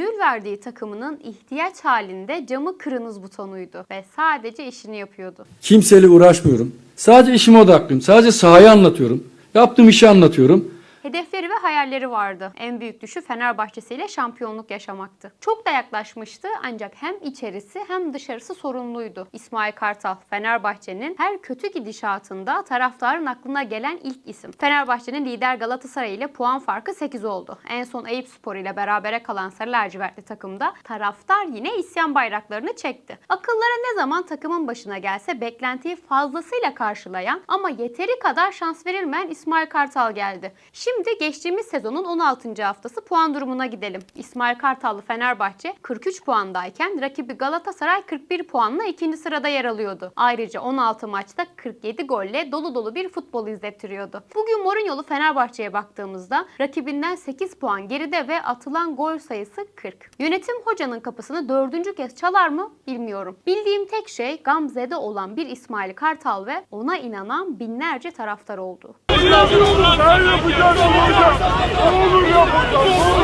gönül verdiği takımının ihtiyaç halinde camı kırınız butonuydu ve sadece işini yapıyordu. Kimseyle uğraşmıyorum. Sadece işime odaklıyım. Sadece sahayı anlatıyorum. Yaptığım işi anlatıyorum. Hedefleri ve hayalleri vardı. En büyük düşü Fenerbahçesiyle şampiyonluk yaşamaktı. Çok da yaklaşmıştı ancak hem içerisi hem dışarısı sorunluydu. İsmail Kartal, Fenerbahçe'nin her kötü gidişatında taraftarın aklına gelen ilk isim. Fenerbahçe'nin lider Galatasaray ile puan farkı 8 oldu. En son Eyüp Spor ile berabere kalan Sarı Lacivertli takımda taraftar yine isyan bayraklarını çekti. Akıllara ne zaman takımın başına gelse beklentiyi fazlasıyla karşılayan ama yeteri kadar şans verilmeyen İsmail Kartal geldi. Şimdi geçtiğimiz sezonun 16. haftası puan durumuna gidelim. İsmail Kartallı Fenerbahçe 43 puandayken rakibi Galatasaray 41 puanla ikinci sırada yer alıyordu. Ayrıca 16 maçta 47 golle dolu dolu bir futbol izlettiriyordu. Bugün Mourinho'lu Fenerbahçe'ye baktığımızda rakibinden 8 puan geride ve atılan gol sayısı 40. Yönetim hocanın kapısını dördüncü kez çalar mı bilmiyorum. Bildiğim tek şey Gamze'de olan bir İsmail Kartal ve ona inanan binlerce taraftar oldu. Ne olur yapacağız? Ne olur yapacağız?